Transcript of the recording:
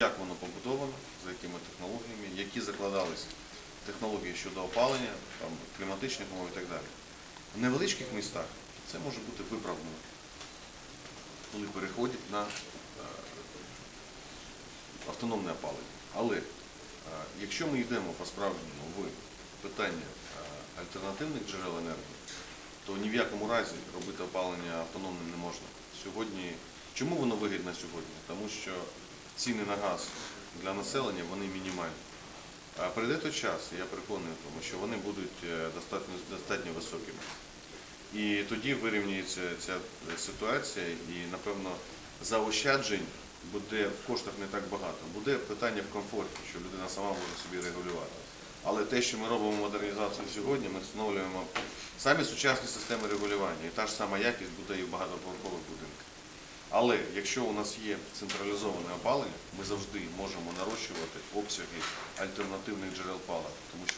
як воно побудовано, за якими технологіями, які закладались технології щодо опалення, там, кліматичних умов і так далі. В невеличких містах це може бути виправдано, коли переходять на е, автономне опалення. Але е, якщо ми йдемо по-справжньому в питання е, альтернативних джерел енергії, то ні в якому разі робити опалення автономним не можна. Сьогодні, чому воно вигідно сьогодні? Тому що ціни на газ для населення вони мінімальні. А прийде той час, я переконаний в тому, що вони будуть е, достатньо, достатньо високими. І тоді вирівнюється ця ситуація, і напевно заощаджень буде в коштах не так багато. Буде питання в комфорті, що людина сама може собі регулювати. Але те, що ми робимо модернізацію сьогодні, ми встановлюємо самі сучасні системи регулювання, і та ж сама якість буде і в багатоповерхових будинках. Але якщо у нас є централізоване опалення, ми завжди можемо нарощувати обсяги альтернативних джерел палива, тому що